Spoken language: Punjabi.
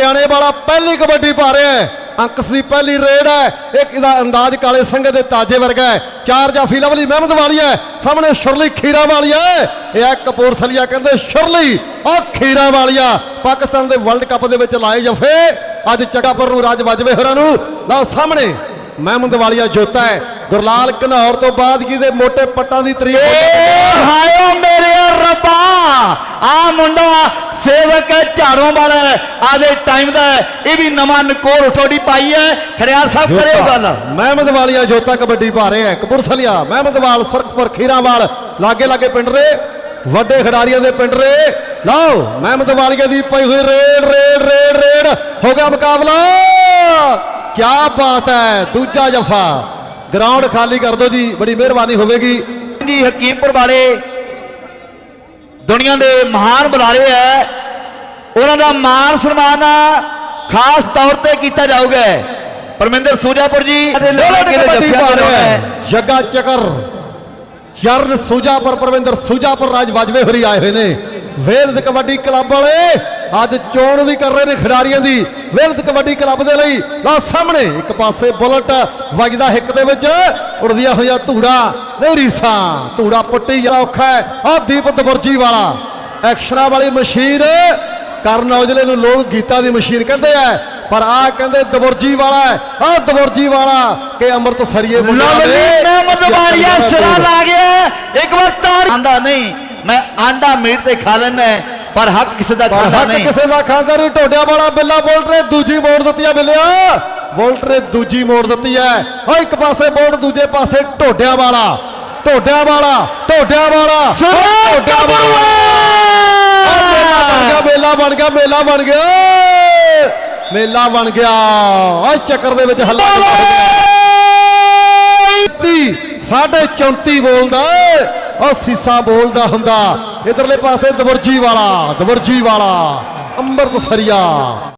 ਹਰਿਆਣੇ ਵਾਲਾ ਪਹਿਲੀ ਕਬੱਡੀ ਪਾ ਰਿਹਾ ਹੈ। ਅੰਕਸ ਦੀ ਪਹਿਲੀ ਰੇਡ ਹੈ। ਇੱਕ ਇਹਦਾ ਅੰਦਾਜ਼ ਕਾਲੇ ਸੰਘੇ ਦੇ ਤਾਜੇ ਵਰਗਾ ਹੈ। ਚਾਰ ਜਾਫੀ ਲਵਲੀ ਮਹਿਮਦ ਵਾਲੀ ਹੈ। ਸਾਹਮਣੇ ਸ਼ੁਰਲੀ ਖੀਰਾ ਵਾਲੀ ਹੈ। ਇਹ ਹੈ ਕਪੂਰਥਲੀਆ ਕਹਿੰਦੇ ਸ਼ੁਰਲੀ। ਆ ਖੀਰਾ ਵਾਲੀਆ ਪਾਕਿਸਤਾਨ ਦੇ ਵਰਲਡ ਕੱਪ ਦੇ ਵਿੱਚ ਲਾਏ ਜਫੇ। ਅੱਜ ਚੱਕਾਪੁਰ ਨੂੰ ਰਾਜ ਵਜਵੇ ਹੋਰਾਂ ਨੂੰ। ਲਓ ਸਾਹਮਣੇ ਮਹਿਮਦ ਵਾਲੀਆ ਜੋਤਾ ਹੈ। ਗੁਰਲਾਲ ਘਨੌਰ ਤੋਂ ਬਾਅਦ ਕੀ ਦੇ ਮੋٹے ਪੱਟਾਂ ਦੀ ਤਰੀਕ ਏ ਹਾਇਓ ਮੇਰੇ ਰੱਬਾ! ਆ ਮੁੰਡਾ ਸੇਵਕ ਹੈ ਝਾੜੋਂ ਵਾਲਾ ਹੈ, ਆਦੇ ਟਾਈਮ ਦਾ ਹੈ। ਇਹ ਵੀ ਨਵਾਂ ਨਕੋਰ ਉਠੋੜੀ ਪਾਈ ਹੈ। ਖੜਿਆਲ ਸਾਹਿਬ ਕਰਿਓ ਗੱਲ। ਮਹਿਮਦ ਵਾਲੀਆ ਜੋਤਾ ਕਬੱਡੀ ਪਾ ਰਹੇ ਹੈ। ਕਪੂਰਥਲੀਆ ਮਹਿਮਦਵਾਲ ਸਰਕਪੁਰ ਖੀਰਾਵਾਲ ਲਾਗੇ ਲਾਗੇ ਪਿੰਡ ਰੇ। ਵੱਡੇ ਖਿਡਾਰੀਆਂ ਦੇ ਪਿੰਡ ਰੇ। ਲਓ ਮਹਿਮਦ ਵਾਲੀਆ ਦੀ ਪਈ ਹੋਈ ਰੇਡ ਰੇਡ ਰੇਡ ਰੇਡ। ਹੋ ਗਿਆ ਮੁਕਾਬਲਾ। ਕੀ ਬਾਤ ਹੈ ਦੂਜਾ ਜਫਾ। ਗਰਾਊਂਡ ਖਾਲੀ ਕਰ ਦਿਓ ਜੀ ਬੜੀ ਮਿਹਰਬਾਨੀ ਹੋਵੇਗੀ। ਜੀ ਹਕੀਮਪੁਰ ਵਾਲੇ ਦੁਨੀਆ ਦੇ ਮਹਾਨ ਬੁਲਾਰੇ ਹੈ। ਉਹਨਾਂ ਦਾ ਮਾਨ ਸਨਮਾਨ ਖਾਸ ਤੌਰ ਤੇ ਕੀਤਾ ਜਾਊਗਾ। ਪਰਮਿੰਦਰ ਸੂਜਾਪੁਰ ਜੀ ਜੱਗਾ ਚੱਕਰ। ਯਰਨ ਸੁਜਾਪੁਰ ਪ੍ਰਵਿੰਦਰ ਸੁਜਾਪੁਰ ਰਾਜ ਵਾਜਵੇ ਹੋਰੀ ਆਏ ਹੋਏ ਨੇ। ਵੇਲਜ਼ ਕਬੱਡੀ ਕਲੱਬ ਵਾਲੇ ਅੱਜ ਚੋਣ ਵੀ ਕਰ ਰਹੇ ਨੇ ਖਿਡਾਰੀਆਂ ਦੀ। ਵੇਲਜ਼ ਕਬੱਡੀ ਕਲੱਬ ਦੇ ਲਈ ਲਓ ਸਾਹਮਣੇ ਇੱਕ ਪਾਸੇ ਬੁਲਟ ਵੱਜਦਾ ਹਿੱਕ ਦੇ ਵਿੱਚ ਉੜਦੀਆਂ ਹੋਈਆਂ ਧੂੜਾ ਨਹੀਂ ਰੀਸਾਂ ਧੂੜਾ ਪੱਟੀ ਜਿਹੜਾ ਔਖਾ ਆ ਦੀਪ ਦਬੁਰਜੀ ਵਾਲਾ ਐਕਸ਼ਨਾਂ ਵਾਲੀ ਮਸ਼ੀਨ ਕਰਨ ਔਜਲੇ ਨੂੰ ਲੋਕ ਗੀਤਾਂ ਦੀ ਮਸ਼ੀਨ ਕਹਿੰਦੇ ਆ ਪਰ ਆ ਕਹਿੰਦੇ ਦਬੁਰਜੀ ਵਾਲਾ ਆ ਦਬੁਰਜੀ ਵਾਲਾ ਕਿ ਅੰਮ੍ਰਿਤ ਸਰੀਏ ਮੁੰਡਾ ਲਵਲੀ ਵੇ। ਮਹਿਮਦ ਵਾਲੀਆ ਸਿਰਾ ਲਾ ਗਿਆ ਇੱਕ ਵਾਰ ਤਾਰ ਆਂਦਾ ਨਹੀਂ ਮੈਂ ਆਂਡਾ ਮੀਟ ਤੇ ਖਾ ਲੈਣਾ ਪਰ ਹੱਕ ਕਿਸੇ ਦਾ ਪਰ ਖਾਂਦਾ ਹੱਕ ਨਹੀਂ। ਕਿਸੇ ਦਾ ਖਾਂਦਾ ਨਹੀਂ। ਟੋਡਿਆਂ ਵਾਲਾ ਬਿੱਲਾ ਬੋਲਟਰੇ ਦੂਜੀ ਮੋੜ ਦਿੱਤੀ ਆ ਬਿੱਲਿਆ। ਬੋਲਟਰੇ ਦੂਜੀ ਮੋੜ ਦਿੱਤੀ ਐ ਓ ਇੱਕ ਪਾਸੇ ਬੋਲਟ ਦੂਜੇ ਪਾਸੇ ਟੋਡਿਆਂ ਵਾਲਾ। ਟੋਡਿਆਂ ਵਾਲਾ ਟੋਡਿਆਂ ਵਾਲਾ। ਓ ਟੋਡਿਆਂ ਵਾਲਾ। ਓ ਮੇਲਾ ਬਣ ਗਿਆ ਮੇਲਾ ਬਣ ਗਿਆ ਮੇਲਾ ਬਣ ਗਿਆ। ਓ ਚੱਕਰ ਦੇ ਵਿੱਚ ਹੱਲਾ ਹੋ ਗਿਆ 34 34 ਬੋਲਦਾ। ਉਹ ਸੀਸਾ ਬੋਲਦਾ ਹੁੰਦਾ। ਇਧਰਲੇ ਪਾਸੇ ਦਵਰਜੀ ਵਾਲਾ ਦਵਰਜੀ ਵਾਲਾ ਅੰਮ੍ਰਿਤਸਰੀਆ।